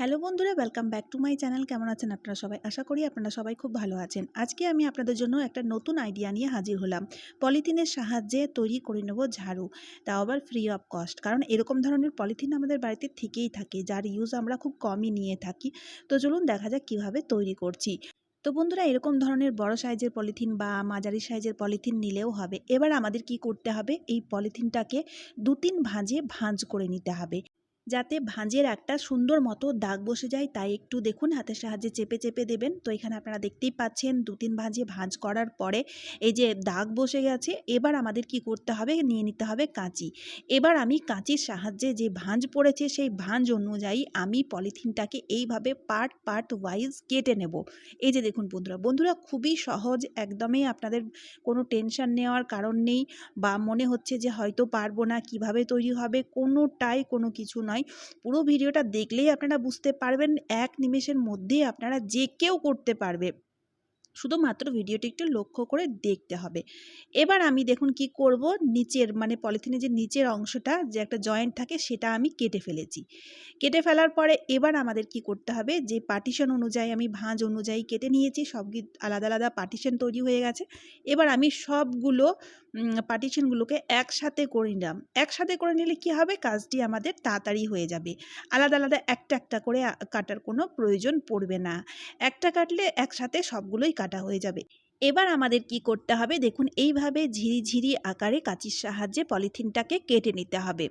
Hello বন্ধুরা welcome back to my channel কেমন আছেন আপনারা সবাই? আশা করি আপনারা সবাই খুব ভালো আছেন। আজকে আমি আপনাদের জন্য একটা নতুন আইডিয়া নিয়ে হাজির হলাম। পলিথিনের সাহায্যে তৈরি করে নেব ঝাড়ু। তাও আবার ফ্রি অফ কস্ট কারণ এরকম ধরনের পলিথিন আমাদের বাড়িতে থেকেই থাকে, যার ইউজ আমরা খুব কমই নিয়ে থাকি। তো চলুন দেখা যাক কীভাবে তৈরি করছি। তো বন্ধুরা, এরকম ধরনের বড় সাইজের পলিথিন বা মাঝারি সাইজের পলিথিন নিলেও হবে। এবার আমাদের কি করতে হবে? এই পলিথিনটাকে দু তিন ভাঁজে ভাঁজ করে নিতে হবে। যাতে ভাঁজের একটা সুন্দর মতো দাগ বসে যায়, তাই একটু দেখুন, হাতের সাহায্যে চেপে চেপে দেবেন। তো এখানে আপনারা দেখতেই পাচ্ছেন দু তিন ভাঁজে ভাঁজ করার পরে এই যে দাগ বসে গেছে, এবার আমাদের কি করতে হবে, নিয়ে নিতে হবে কাঁচি। এবার আমি কাঁচির সাহায্যে যে ভাঁজ পড়েছে, সেই ভাঁজ অনুযায়ী আমি পলিথিনটাকে এইভাবে পার্ট পার্ট ওয়াইজ কেটে নেব। এই যে দেখুন বন্ধুরা বন্ধুরা খুবই সহজ একদমই আপনাদের কোনো টেনশন নেওয়ার কারণ নেই, বা মনে হচ্ছে যে হয়তো পারব না, কীভাবে তৈরি হবে, কোনোটাই কোনো কিছু নয়। পুরো ভিডিওটা দেখলেই আপনারা বুঝতে পারবেন, এক নিমেষের মধ্যেই আপনারা যে কেউ করতে পারবে। শুধুমাত্র ভিডিওটি একটু লক্ষ্য করে দেখতে হবে। এবার আমি দেখুন কি করব, নিচের মানে পলিথিনের যে নিচের অংশটা, যে একটা জয়েন্ট থাকে, সেটা আমি কেটে ফেলেছি। কেটে ফেলার পরে এবার আমাদের কি করতে হবে, যে পার্টিশন অনুযায়ী আমি ভাঁজ অনুযায়ী কেটে নিয়েছি সব আলাদা আলাদা পার্টিশন তৈরি হয়ে গেছে। এবার আমি সবগুলো পার্টিশনগুলোকে একসাথে করে নিলাম। একসাথে করে নিলে কি হবে? কাজটি আমাদের তাড়াতাড়ি হয়ে যাবে। আলাদা আলাদা একটা একটা করে কাটার কোনো প্রয়োজন পড়বে না। একটা কাটলে একসাথে সবগুলোই কাটা হয়ে যাবে। এবার আমাদের কি করতে হবে? দেখুন, এইভাবে ঝিরিঝিরি আকারে কাঁচির সাহায্যে পলিথিনটাকে কেটে নিতে হবে।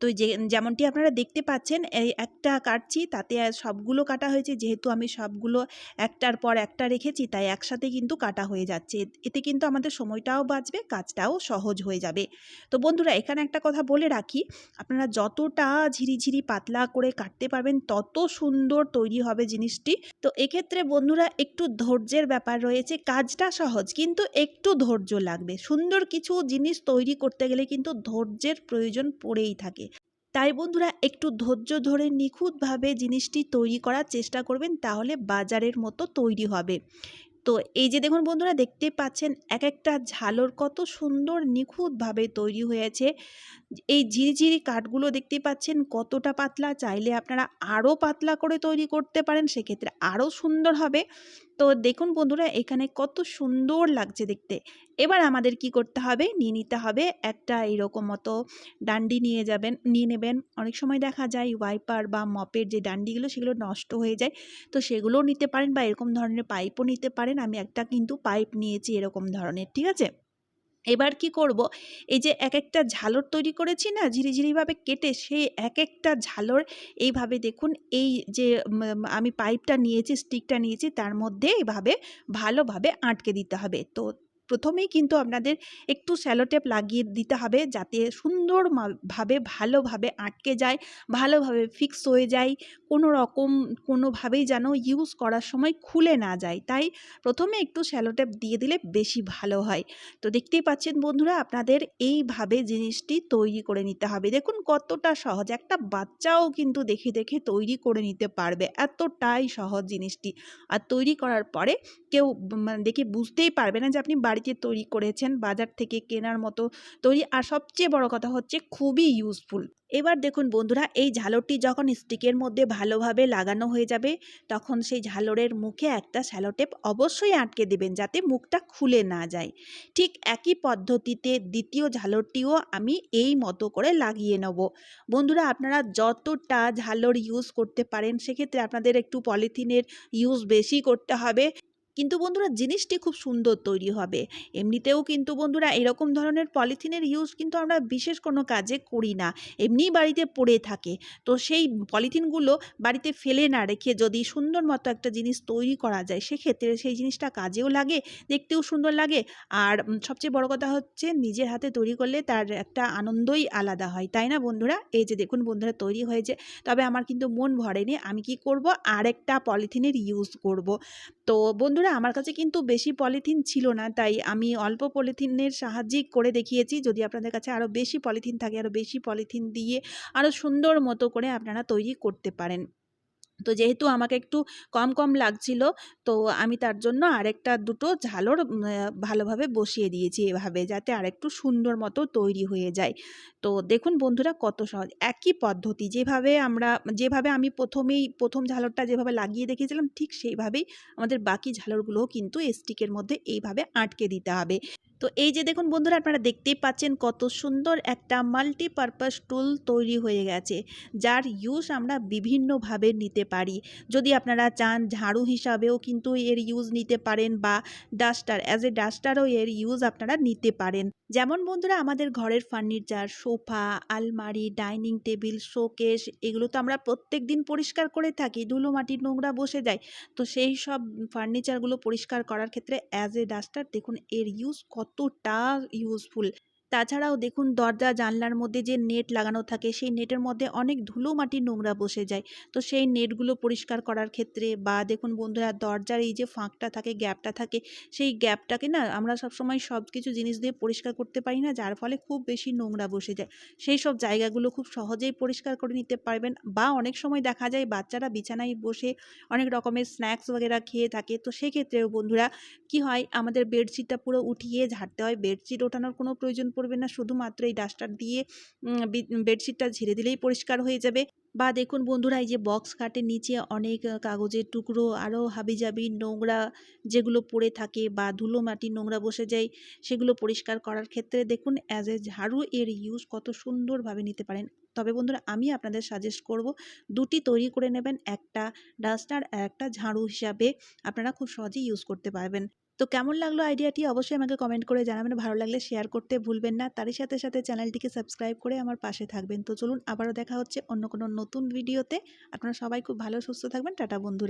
তো যে, যেমনটি আপনারা দেখতে পাচ্ছেন, এই একটা কাটছি, তাতে সবগুলো কাটা হয়েছে। যেহেতু আমি সবগুলো একটার পর একটা রেখেছি, তাই একসাথে কিন্তু কাটা হয়ে যাচ্ছে। এতে কিন্তু আমাদের সময়টাও বাঁচবে, কাজটাও সহজ হয়ে যাবে। তো বন্ধুরা, এখানে একটা কথা বলে রাখি, আপনারা যতটা ঝিরিঝিরি পাতলা করে কাটতে পারবেন, তত সুন্দর তৈরি হবে জিনিসটি। তো এক্ষেত্রে বন্ধুরা, একটু ধৈর্যের ব্যাপার রয়েছে। কাজটা সহজ, কিন্তু একটু ধৈর্য লাগবে। সুন্দর কিছু জিনিস তৈরি করতে গেলে কিন্তু ধৈর্যের প্রয়োজন পড়েই থাকে। তাই বন্ধুরা, একটু ধৈর্য ধরে নিখুঁতভাবে জিনিসটি তৈরি করার চেষ্টা করবেন, তাহলে বাজারের মতো তৈরি হবে। তো এই যে দেখুন বন্ধুরা, দেখতে পাচ্ছেন এক একটা ঝালর কত সুন্দর নিখুঁতভাবে তৈরি হয়েছে। এই ঝিরিঝিরি কাঠগুলো দেখতে পাচ্ছেন কতটা পাতলা। চাইলে আপনারা আরও পাতলা করে তৈরি করতে পারেন, সেক্ষেত্রে আরও সুন্দর হবে। তো দেখুন বন্ধুরা, এখানে কত সুন্দর লাগছে দেখতে। এবার আমাদের কি করতে হবে? নিয়ে নিতে হবে একটা এরকম মতো ডান্ডি নিয়ে যাবেন, নিয়ে নেবেন। অনেক সময় দেখা যায় ওয়াইপার বা মপের যে ডান্ডিগুলো, সেগুলো নষ্ট হয়ে যায়। তো সেগুলোও নিতে পারেন বা এরকম ধরনের পাইপও নিতে পারেন। আমি একটা কিন্তু পাইপ নিয়েছি এরকম ধরনের, ঠিক আছে? এবার কি করব? এই যে এক একটা ঝালর তৈরি করেছি না, ঝিরিঝিরিভাবে কেটে সেই এক একটা ঝালর এইভাবে দেখুন, এই যে আমি পাইপটা নিয়েছি স্টিকটা নিয়েছি, তার মধ্যে এভাবে ভালোভাবে আটকে দিতে হবে। তো প্রথমেই কিন্তু আপনাদের একটু স্যালোটেপ লাগিয়ে দিতে হবে যাতে সুন্দরভাবে ভালোভাবে আটকে যায়, ভালোভাবে ফিক্স হয়ে যায়, কোনো রকম, কোনোভাবেই যেন ইউজ করার সময় খুলে না যায়। তাই প্রথমে একটু স্যালোটেপ দিয়ে দিলে বেশি ভালো হয়। তো দেখতেই পাচ্ছেন বন্ধুরা, আপনাদের এইভাবে জিনিসটি তৈরি করে নিতে হবে। দেখুন কতটা সহজ, একটা বাচ্চাও কিন্তু দেখে দেখে তৈরি করে নিতে পারবে। এতটাই সহজ জিনিসটি। আর তৈরি করার পরে কেউ মানে দেখে বুঝতেই পারবে না যে আপনি বাড়িতে তৈরি করেছেন, বাজার থেকে কেনার মতো তৈরি। আর সবচেয়ে বড় কথা হচ্ছে খুবই ইউজফুল এবার দেখুন বন্ধুরা, এই ঝালরটি যখন স্টিকের মধ্যে ভালোভাবে লাগানো হয়ে যাবে, তখন সেই ঝালরের মুখে একটা স্যালোটেপ অবশ্যই আটকে দেবেন যাতে মুখটা খুলে না যায়। ঠিক একই পদ্ধতিতে দ্বিতীয় ঝালরটিও আমি এই মতো করে লাগিয়ে নেব। বন্ধুরা, আপনারা যতটা ঝালর ইউজ করতে পারেন, সেক্ষেত্রে আপনাদের একটু পলিথিনের ইউজ বেশি করতে হবে। কিন্তু বন্ধুরা জিনিসটি খুব সুন্দর তৈরি হবে। এমনিতেও কিন্তু বন্ধুরা এরকম ধরনের পলিথিনের ইউজ কিন্তু আমরা বিশেষ কোনো কাজে করি না। এমনিই বাড়িতে পড়ে থাকে। তো সেই পলিথিনগুলো বাড়িতে ফেলে না রেখে যদি সুন্দর মতো একটা জিনিস তৈরি করা যায়, সেক্ষেত্রে সেই জিনিসটা কাজেও লাগে, দেখতেও সুন্দর লাগে। আর সবচেয়ে বড় কথা হচ্ছে নিজের হাতে তৈরি করলে তার একটা আনন্দই আলাদা হয়। তাই না বন্ধুরা? এই যে দেখুন বন্ধুরা তৈরি হয়েছে। তবে আমার কিন্তু মন ভরেনি, আমি কি করব? আরেকটা পলিথিনের ইউজ করব। তো বন্ধুরা, আমার কাছে কিন্তু বেশি পলিথিন ছিল না। তাই আমি অল্প পলিথিনের সাহায্যেই করে দেখিয়েছি। যদি আপনাদের কাছে আরও বেশি পলিথিন থাকে আরও বেশি পলিথিন দিয়ে আরও সুন্দর মতো করে আপনারা তৈরি করতে পারেন। তো যেহেতু আমাকে একটু কম কম লাগছিল, তো আমি তার জন্য আরেকটা দুটো ঝালর ভালোভাবে বসিয়ে দিয়েছি এভাবে যাতে আরেকটু সুন্দর মতো তৈরি হয়ে যায়। তো দেখুন বন্ধুরা কত সহজ। একই পদ্ধতি, যেভাবে আমরা, যেভাবে আমি প্রথমেই, প্রথম ঝালরটা যেভাবে লাগিয়ে দেখিয়েছিলাম, ঠিক সেইভাবেই আমাদের বাকি ঝালরগুলোও কিন্তু স্টিকের মধ্যে এইভাবে আটকে দিতে হবে। তো এই যে দেখুন বন্ধুরা, আপনারা দেখতেই পাচ্ছেন কত সুন্দর একটা মাল্টিপারপাস টুল তৈরি হয়ে গেছে, যার ইউজ আমরা বিভিন্নভাবে নিতে পারি। যদি আপনারা চান ঝাড়ু হিসাবেও কিন্তু এর ইউজ নিতে পারেন বা ডাস্টার অ্যাজ এ ডাস্টারও এর ইউজ আপনারা নিতে পারেন। যেমন বন্ধুরা, আমাদের ঘরের ফার্নিচার সোফা আলমারি ডাইনিং টেবিল শোকেস এগুলো তো আমরা প্রত্যেক দিন পরিষ্কার করে থাকি, ধুলো মাটির নোংরা বসে যায়। তো সেই সব ফার্নিচারগুলো পরিষ্কার করার ক্ষেত্রে অ্যাজ এ ডাস্টার দেখুন এর ইউজ কতটা ইউজফুল তাছাড়াও দেখুন, দরজা, জানলার মধ্যে যে নেট লাগানো থাকে, সেই নেটের মধ্যে অনেক ধুলো মাটির নোংরা বসে যায়। তো সেই নেটগুলো পরিষ্কার করার ক্ষেত্রে বা দেখুন বন্ধুরা, দরজার এই যে ফাঁকটা থাকে, গ্যাপটা থাকে, সেই গ্যাপটাকে না আমরা সবসময় সব কিছু জিনিস দিয়ে পরিষ্কার করতে পারি না, যার ফলে খুব বেশি নোংরা বসে যায়। সেই সব জায়গাগুলো খুব সহজেই পরিষ্কার করে নিতে পারবেন বা অনেক সময় দেখা যায় বাচ্চারা বিছানায় বসে অনেক রকমের স্ন্যাক্স বগেরা খেয়ে থাকে। তো সেক্ষেত্রেও বন্ধুরা, কি হয়? আমাদের বেডশিটটা পুরো উঠিয়ে ঝাড়তে হয়। বেডশিট ওঠানোর কোনো প্রয়োজন পড়বে না। শুধুমাত্র এই ডাস্টার দিয়ে বেডশিটটা ঝেড়ে দিলেই পরিষ্কার হয়ে যাবে। বা দেখুন বন্ধুরা, এই যে বক্স খাটের নিচে অনেক কাগজের টুকরো আরও হাবিজাবি নোংরা যেগুলো পড়ে থাকে বা ধুলো মাটি নোংরা বসে যায়, সেগুলো পরিষ্কার করার ক্ষেত্রে দেখুন অ্যাজ এ ঝাড়ু এর ইউজ কত সুন্দরভাবে নিতে পারেন। তবে বন্ধুরা, আমি আপনাদের সাজেস্ট করব দুটি তৈরি করে নেবেন, একটা ডাস্টার আর একটা ঝাড়ু হিসাবে আপনারা খুব সহজেই ইউজ করতে পারবেন। তো কেমন লাগল আইডিয়াটি অবশ্যই আমাকে কমেন্ট করে জানাবেন, ভালো লাগলে শেয়ার করতে ভুলবেন না। তারই সাথে সাথে চ্যানেলটিকে সাবস্ক্রাইব করে আমার পাশে থাকবেন। তো চলুন আবারও দেখা হচ্ছে অন্য কোনো নতুন ভিডিওতে আপনারা সবাই খুব ভালো সুস্থ থাকবেন। টাটা বন্ধুরা।